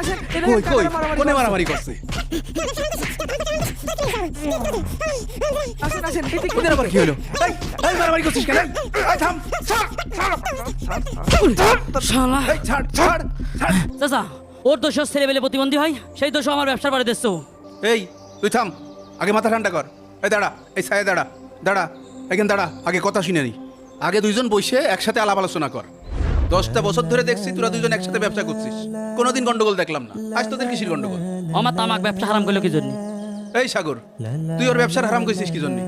আসেন কই কই? মারামারি কোনে করছে। মারামারি করছে? আসেন আসেন এদিকে। কোনে আবার কি হলো? এই এই মারামারি করছিস কেন? এই থাম ছাড় ছাড়। শালা। এই ছাড় ছাড় ছাড়। চাচা ওর দোষ ছেলেবেলে প্রতিবন্ধী হয় সেই দোষ আমার ব্যবসার বাড়ি দিচ্ছ এই তুই থাম আগে মাথা ঠান্ডা কর। এই দাঁড়া এই সায়ে দাঁড়া দাঁড়া এখানে দাঁড়া আগে কথা শুনে নি। আগে দুইজন বসে একসাথে আলাপ আলোচনা কর। দশটা বছর ধরে দেখছি তোরা দুজন একসাথে ব্যবসা করছিস। কোনোদিন গন্ডগোল দেখলাম না। আজ তোদের কিসির গন্ডগোল? আমার তামাক ব্যবসা হারাম করল কি জন্য এই সাগর তুই ওর ব্যবসার হারাম করছিস কি জন্য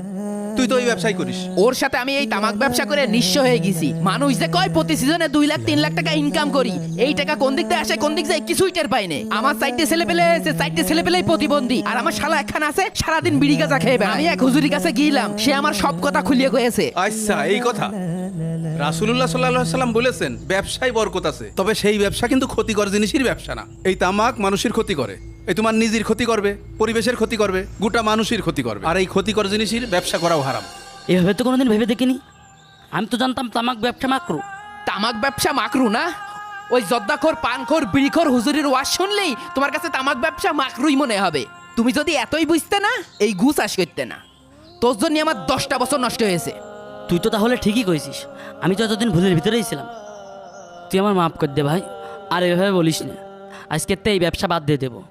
তুই তো ওই ব্যবসাই করিস। ওর সাথে আমি এই তামাক ব্যবসা করে নিঃস্ব হয়ে গেছি। মানুষ যে কয় প্রতি সিজনে দুই লাখ তিন লাখ টাকা ইনকাম করি। এই টাকা কোন দিক দিয়ে আসে কোন দিক যায় কিছুই টের পাই না। আমার সাইডে ছেলে পেলে এসে সাইডে ছেলে পেলেই প্রতিবন্ধী। আর আমার শালা একখান আছে সারাদিন বিড়ি গাঁজা খেয়ে বেড়ায়। আমি এক হুজুরির কাছে গিয়েলাম সে আমার সব কথা খুলিয়ে কয়েছে। আচ্ছা এই কথা। রাসুলুল্লাহ সাল্লাহ সাল্লাম বলেছেন ব্যবসায় বরকত আছে। তবে সেই ব্যবসা কিন্তু ক্ষতিকর জিনিসের ব্যবসা না। এই তামাক মানুষের ক্ষতি করে। এই তোমার নিজের ক্ষতি করবে পরিবেশের ক্ষতি করবে গোটা মানুষের ক্ষতি করবে। আর এই ক্ষতিকর জিনিসের ব্যবসা করাও হারাম। এভাবে তো কোনোদিন ভেবে দেখিনি। আমি তো জানতাম তামাক ব্যবসা মাকরু তামাক ব্যবসা মাকরু না? ওই জর্দাখোর পানখোর বিড়িখোর হুজুরির ওয়াজ শুনলেই তোমার কাছে তামাক ব্যবসা মাকরুই মনে হবে। তুমি যদি এতই বুঝতে না এই ঘুষ আস করতে না। তোর জন্য আমার দশটা বছর নষ্ট হয়েছে। তুই তো তাহলে ঠিকই কইছিস। আমি তো এতদিন ভুলের ভিতরেই ছিলাম। তুই আমার মাফ করে দে ভাই। আর এভাবে বলিস না। আজকে তো এই ব্যবসা বাদ দিয়ে দেবো।